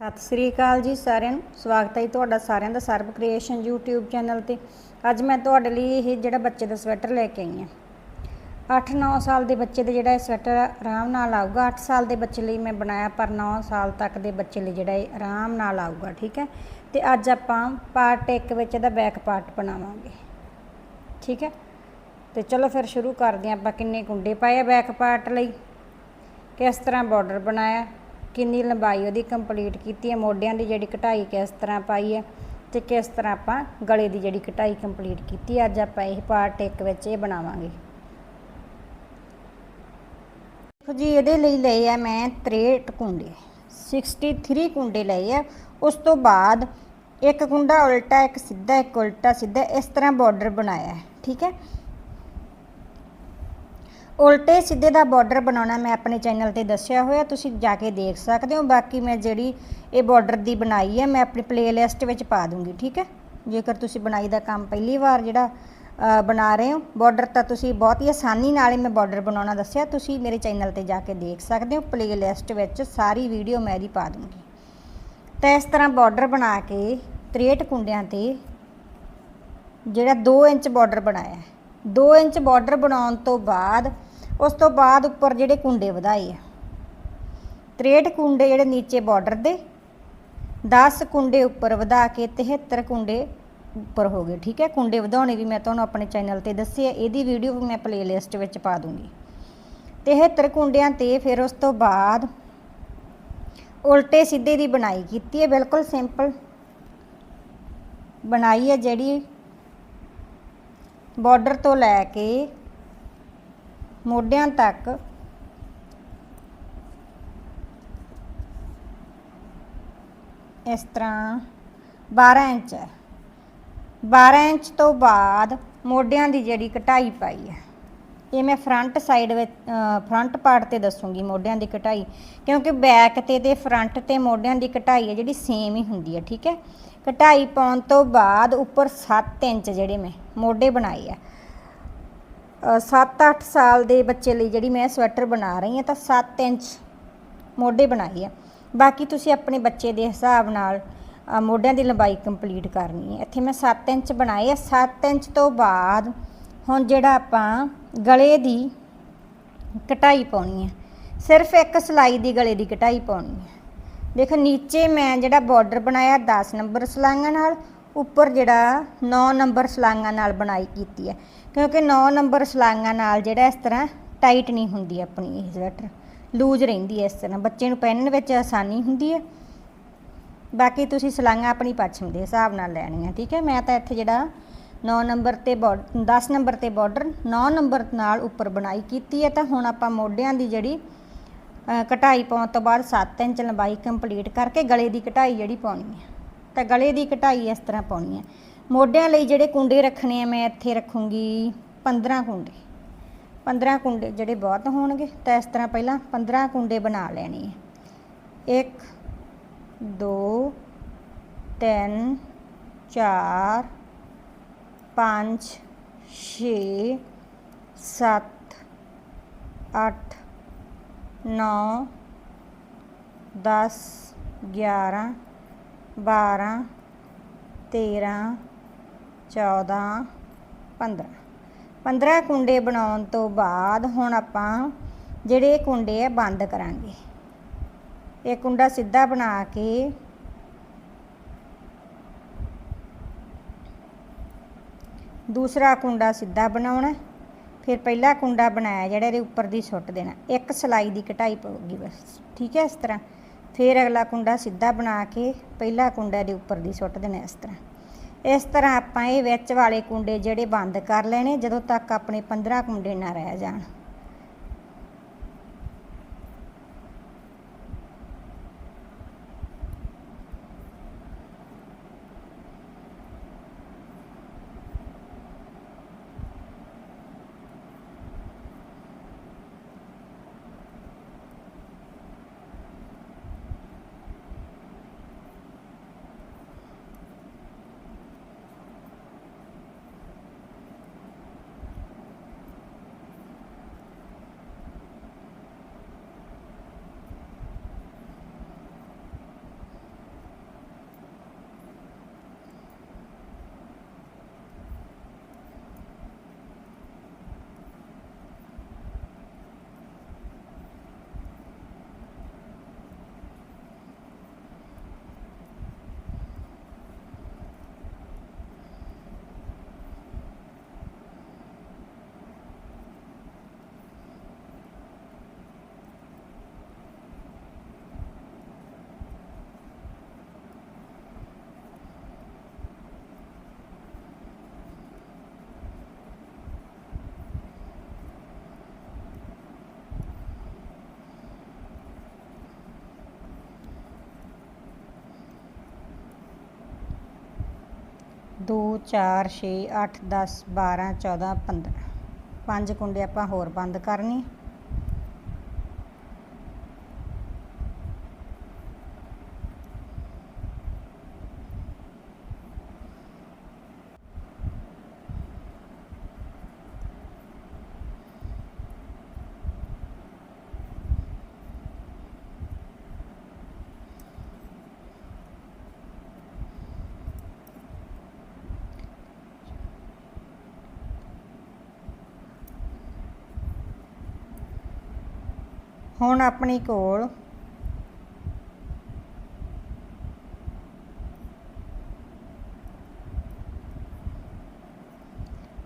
ਸਤਿ ਸ੍ਰੀ ਅਕਾਲ ਜੀ ਸਾਰਿਆਂ ਨੂੰ। ਸਵਾਗਤ ਹੈ ਜੀ ਤੁਹਾਡਾ ਸਾਰਿਆਂ ਦਾ ਸਰਬ ਕ੍ਰੀਏਸ਼ਨ YouTube ਚੈਨਲ ਤੇ। ਅੱਜ ਮੈਂ ਤੁਹਾਡੇ ਲਈ ਇਹ ਜਿਹੜਾ ਬੱਚੇ ਦਾ ਸਵੈਟਰ ਲੈ ਕੇ ਆਈ ਹਾਂ। 8-9 ਸਾਲ ਦੇ ਬੱਚੇ ਦੇ ਜਿਹੜਾ ਇਹ ਸਵੈਟਰ ਆਰਾਮ ਨਾਲ ਆਊਗਾ। 8 ਸਾਲ ਦੇ ਬੱਚੇ ਲਈ ਮੈਂ ਬਣਾਇਆ, ਪਰ 9 ਸਾਲ ਤੱਕ ਦੇ ਬੱਚੇ ਲਈ ਜਿਹੜਾ ਇਹ ਆਰਾਮ ਨਾਲ ਆਊਗਾ, ਠੀਕ ਹੈ? ਤੇ ਅੱਜ ਆਪਾਂ ਪਾਰਟ 1 ਵਿੱਚ ਇਹਦਾ ਬੈਕ ਪਾਰਟ ਬਣਾਵਾਂਗੇ, ਠੀਕ ਹੈ? ਤੇ ਚਲੋ ਫਿਰ ਸ਼ੁਰੂ ਕਰਦੇ ਹਾਂ ਆਪਾਂ ਕਿੰਨੇ ਕੁੰਡੇ ਪਾਏ ਆ ਬੈਕ ਪਾਰਟ ਲਈ। ਕਿਸ ਤਰ੍ਹਾਂ ਬਾਰਡਰ ਬਣਾਇਆ? ਕਿੰਨੀ ਲੰਬਾਈ ਉਹਦੀ ਕੰਪਲੀਟ ਕੀਤੀ ਹੈ, ਮੋਢਿਆਂ ਦੀ ਜਿਹੜੀ ਕਟਾਈ ਕਿਸ ਤਰ੍ਹਾਂ ਪਾਈ ਹੈ ਤੇ ਕਿਸ ਤਰ੍ਹਾਂ ਆਪਾਂ ਗਲੇ ਦੀ ਜਿਹੜੀ ਕਟਾਈ ਕੰਪਲੀਟ ਕੀਤੀ ਹੈ। ਅੱਜ ਆਪਾਂ ਇਹ ਪਾਰਟ ਇੱਕ ਵਿੱਚ ਇਹ ਬਣਾਵਾਂਗੇ ਦੇਖੋ ਜੀ, ਇਹਦੇ ਲਈ ਲਏ ਆ ਮੈਂ 63 ਕੁੰਡੇ 63 ਕੁੰਡੇ ਲਏ ਆ ਉਸ ਤੋਂ ਬਾਅਦ ਇੱਕ ਕੁੰਡਾ ਉਲਟਾ, ਇੱਕ ਸਿੱਧਾ, ਇੱਕ ਉਲਟਾ, ਸਿੱਧਾ, ਇਸ ਤਰ੍ਹਾਂ ਬਾਰਡਰ ਬਣਾਇਆ ਹੈ ਠੀਕ ਹੈ ਉਲਟੇ ਸਿੱਧੇ ਦਾ ਬਾਰਡਰ ਬਣਾਉਣਾ ਮੈਂ ਆਪਣੇ ਚੈਨਲ ਤੇ ਦੱਸਿਆ ਹੋਇਆ, ਤੁਸੀਂ ਜਾ ਕੇ ਦੇਖ ਸਕਦੇ ਹੋ। ਬਾਕੀ ਮੈਂ ਜਿਹੜੀ ਇਹ ਬਾਰਡਰ ਦੀ ਬਣਾਈ ਹੈ, ਮੈਂ ਆਪਣੀ ਪਲੇਲਿਸਟ ਵਿੱਚ ਪਾ ਦੂੰਗੀ, ਠੀਕ ਹੈ? ਜੇਕਰ ਤੁਸੀਂ ਬਣਾਈ ਦਾ ਕੰਮ ਪਹਿਲੀ ਵਾਰ ਜਿਹੜਾ ਬਣਾ ਰਹੇ ਹੋ ਬਾਰਡਰ ਤਾਂ ਤੁਸੀਂ ਬਹੁਤ ਹੀ ਆਸਾਨੀ ਨਾਲ ਹੀ ਮੈਂ ਬਾਰਡਰ ਬਣਾਉਣਾ ਦੱਸਿਆ, ਤੁਸੀਂ ਮੇਰੇ ਚੈਨਲ ਤੇ ਜਾ ਕੇ ਦੇਖ ਸਕਦੇ ਹੋ। ਪਲੇਲਿਸਟ ਵਿੱਚ ਸਾਰੀ ਵੀਡੀਓ ਮੈਂ ਇਹਦੀ ਪਾ ਦੂੰਗੀ। ਤਾਂ ਇਸ ਤਰ੍ਹਾਂ ਬਾਰਡਰ ਬਣਾ ਕੇ 63 ਕੁੰਡਿਆਂ ਤੇ ਜਿਹੜਾ 2 ਇੰਚ ਬਾਰਡਰ ਬਣਾਇਆ। ਹੈ 2 ਇੰਚ ਬਾਰਡਰ ਬਣਾਉਣ ਤੋਂ ਬਾਅਦ ਉਸ ਤੋਂ ਬਾਅਦ ਉੱਪਰ ਜਿਹੜੇ ਕੁੰਡੇ ਵਧਾਏ ਆ। 63 ਕੁੰਡੇ ਜਿਹੜੇ ਨੀਚੇ ਬਾਰਡਰ ਦੇ 10 ਕੁੰਡੇ ਉੱਪਰ ਵਧਾ ਕੇ 73 ਕੁੰਡੇ ਉੱਪਰ ਹੋ ਗਏ, ਠੀਕ ਹੈ? ਕੁੰਡੇ ਵਧਾਉਣੇ ਵੀ ਮੈਂ ਤੁਹਾਨੂੰ ਆਪਣੇ ਚੈਨਲ ਤੇ ਦੱਸੇ ਆ, ਇਹਦੀ ਵੀਡੀਓ ਵੀ ਮੈਂ ਪਲੇਲਿਸਟ ਵਿੱਚ ਪਾ ਦੂੰਗੀ। 73 ਕੁੰਡਿਆਂ ਤੇ ਫਿਰ ਉਸ ਤੋਂ ਬਾਅਦ ਉਲਟੇ ਸਿੱਧੇ ਦੀ ਬਣਾਈ ਕੀਤੀ ਹੈ, ਬਿਲਕੁਲ ਸਿੰਪਲ ਬਣਾਈ ਹੈ ਜਿਹੜੀ ਬਾਰਡਰ ਤੋਂ ਲੈ ਕੇ ਮੋਢਿਆਂ ਤੱਕ। ਇਸ ਤਰ੍ਹਾਂ 12 ਇੰਚ ਹੈ। 12 ਇੰਚ ਤੋਂ ਬਾਅਦ ਮੋਢਿਆਂ ਦੀ ਜਿਹੜੀ ਕਟਾਈ ਪਾਈ ਹੈ। ਇਹ ਮੈਂ ਫਰੰਟ ਸਾਈਡ ਵਿੱਚ ਫਰੰਟ ਪਾਰਟ ਤੇ ਦੱਸੂਗੀ ਮੋਢਿਆਂ ਦੀ ਕਟਾਈ। ਕਿਉਂਕਿ ਬੈਕ ਤੇ ਤੇ ਫਰੰਟ ਤੇ ਮੋਢਿਆਂ ਦੀ ਕਟਾਈ ਹੈ ਜਿਹੜੀ ਸੇਮ ਹੀ ਹੁੰਦੀ ਹੈ, ਠੀਕ ਹੈ? ਕਟਾਈ ਪਾਉਣ ਤੋਂ ਬਾਅਦ ਉੱਪਰ 7 ਇੰਚ ਜਿਹੜੇ ਮੈਂ ਮੋਢੇ ਬਣਾਏ ਆ। 7-8 ਸਾਲ ਦੇ ਬੱਚੇ ਲਈ ਜਿਹੜੀ ਮੈਂ ਸਵੈਟਰ ਬਣਾ ਰਹੀ ਹਾਂ ਤਾਂ 7 ਇੰਚ ਮੋਢੇ ਬਣਾਏ ਆ। ਬਾਕੀ ਤੁਸੀਂ ਆਪਣੇ ਬੱਚੇ ਦੇ ਹਿਸਾਬ ਨਾਲ ਮੋਢਿਆਂ ਦੀ ਲੰਬਾਈ ਕੰਪਲੀਟ ਕਰਨੀ ਹੈ। ਇੱਥੇ ਮੈਂ 7 ਇੰਚ ਬਣਾਏ ਆ। 7 ਇੰਚ ਤੋਂ ਬਾਅਦ ਹੁਣ ਜਿਹੜਾ ਆਪਾਂ ਗਲੇ ਦੀ ਕਟਾਈ ਪਾਉਣੀ ਹੈ। ਸਿਰਫ ਇੱਕ ਸਲਾਈ ਦੀ ਗਲੇ ਦੀ ਕਟਾਈ ਪਾਉਣੀ ਹੈ। ਦੇਖੋ, ਨੀਚੇ ਮੈਂ ਜਿਹੜਾ ਬਾਰਡਰ ਬਣਾਇਆ 10 ਨੰਬਰ ਸਲਾਈਆਂ ਨਾਲ, ਉੱਪਰ ਜਿਹੜਾ 9 ਨੰਬਰ ਸਲਾਈਆਂ ਨਾਲ ਬਣਾਈ ਕੀਤੀ ਹੈ। ਕਿਉਂਕਿ 9 ਨੰਬਰ ਸਲਾਈਆਂ ਨਾਲ ਜਿਹੜਾ ਇਸ ਤਰ੍ਹਾਂ ਟਾਈਟ ਨਹੀਂ ਹੁੰਦੀ ਆਪਣੀ ਇਹ ਸਵੈਟਰ। ਲੂਜ਼ ਰਹਿੰਦੀ ਹੈ ਇਸ ਤਰ੍ਹਾਂ। ਬੱਚੇ ਨੂੰ ਪਹਿਨਣ ਵਿੱਚ ਆਸਾਨੀ ਹੁੰਦੀ ਹੈ। ਬਾਕੀ ਤੁਸੀਂ ਸਲਾਈਆਂ ਆਪਣੀ ਪੱਛਮ ਦੇ ਹਿਸਾਬ ਨਾਲ ਲੈਣੀਆਂ, ਠੀਕ ਹੈ? ਮੈਂ ਤਾਂ ਇੱਥੇ ਜਿਹੜਾ 9 ਨੰਬਰ ਤੇ 10 ਨੰਬਰ ਤੇ ਬਾਰਡਰ 9 ਨੰਬਰ ਨਾਲ ਉੱਪਰ ਬਣਾਈ ਕੀਤੀ ਹੈ, ਤਾਂ ਹੁਣ ਆਪਾਂ ਮੋਢਿਆਂ ਦੀ ਜਿਹੜੀ ਕਟਾਈ ਪਾਉਣ ਤੋਂ ਬਾਅਦ 7 ਇੰਚ ਲੰਬਾਈ ਕੰਪਲੀਟ ਕਰਕੇ ਗਲੇ ਦੀ ਕਟਾਈ ਜਿਹੜੀ ਪਾਉਣੀ ਹੈ। ਤਾਂ ਗਲੇ ਦੀ ਕਟਾਈ ਇਸ ਤਰ੍ਹਾਂ ਪਾਉਣੀ ਹੈ। ਮੋਢਿਆਂ ਲਈ ਜਿਹੜੇ ਕੁੰਡੇ ਰੱਖਣੇ ਆ, ਮੈਂ ਇੱਥੇ ਰੱਖੂੰਗੀ 15 ਕੁੰਡੇ। 15 ਕੁੰਡੇ ਜਿਹੜੇ ਬਹੁਤ ਹੋਣਗੇ, ਤਾਂ ਇਸ ਤਰ੍ਹਾਂ ਪਹਿਲਾਂ 15 ਕੁੰਡੇ ਬਣਾ ਲੈਣੇ ਆ। 1 2 3 4 5 6 7 8 9 10 11 12 13 14 15 15 ਕੁੰਡੇ ਬਣਾਉਣ ਤੋਂ ਬਾਅਦ ਹੁਣ ਆਪਾਂ ਜਿਹੜੇ ਕੁੰਡੇ ਆ, ਬੰਦ ਕਰਾਂਗੇ। ਇਹ ਕੁੰਡਾ ਸਿੱਧਾ ਬਣਾ ਕੇ ਦੂਸਰਾ ਕੁੰਡਾ ਸਿੱਧਾ ਬਣਾਉਣਾ। ਫਿਰ ਪਹਿਲਾ ਕੁੰਡਾ ਬਣਾਇਆ ਜਿਹੜਾ ਇਹਦੇ ਉੱਪਰ ਦੀ ਸੁੱਟ ਦੇਣਾ। ਇੱਕ ਸਲਾਈ ਦੀ ਕਟਾਈ ਪਊਗੀ ਬਸ, ਠੀਕ ਹੈ ਇਸ ਤਰ੍ਹਾਂ। ਫਿਰ ਅਗਲਾ ਕੁੰਡਾ ਸਿੱਧਾ ਬਣਾ ਕੇ ਪਹਿਲਾ ਕੁੰਡਾ ਦੇ ਉੱਪਰ ਦੀ ਸੁੱਟ ਦੇਣਾ ਇਸ ਤਰ੍ਹਾਂ। ਇਸ ਤਰ੍ਹਾਂ ਆਪਾਂ ਇਹ ਵਿੱਚ ਵਾਲੇ ਕੁੰਡੇ ਜਿਹੜੇ ਬੰਦ ਕਰ ਲੈਣੇ, ਜਦੋਂ ਤੱਕ ਆਪਣੇ 15 ਕੁੰਡੇ ਨਾ ਰਹਿ ਜਾਣ। 2 4 6 8 10 12 14 15 ਪੰਜ ਕੁੰਡੇ ਆਪਾਂ ਹੋਰ ਬੰਦ ਕਰਨੇ। ਹੁਣ ਆਪਣੀ ਕੋਲ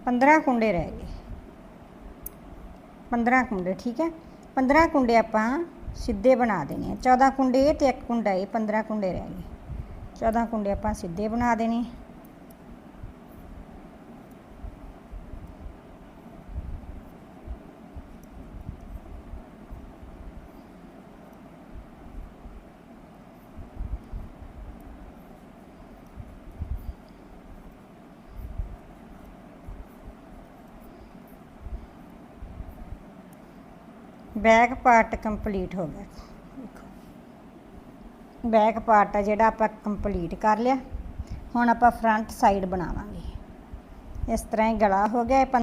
ਪੰਦਰਾਂ ਕੁੰਡੇ ਰਹਿ ਗਏ। ਪੰਦਰਾਂ ਕੁੰਡੇ, ਠੀਕ ਹੈ? ਪੰਦਰਾਂ ਕੁੰਡੇ ਆਪਾਂ ਸਿੱਧੇ ਬਣਾ ਦੇਣੇ ਆ। 14 ਕੁੰਡੇ ਇਹ ਤੇ ਇੱਕ ਕੁੰਡਾ, ਇਹ 15 ਕੁੰਡੇ ਰਹਿ ਗਏ। 14 ਕੁੰਡੇ ਆਪਾਂ ਸਿੱਧੇ ਬਣਾ ਦੇਣੇ। ਬੈਕ ਪਾਰਟ ਕੰਪਲੀਟ ਹੋ ਗਿਆ। ਬੈਕ ਪਾਰਟ ਆ ਜਿਹੜਾ ਆਪਾਂ ਕੰਪਲੀਟ ਕਰ ਲਿਆ। ਹੁਣ ਆਪਾਂ ਫਰੰਟ ਸਾਈਡ ਬਣਾਵਾਂਗੇ। ਇਸ ਤਰ੍ਹਾਂ ਹੀ ਗਲਾ ਹੋ ਗਿਆ, ਇਹ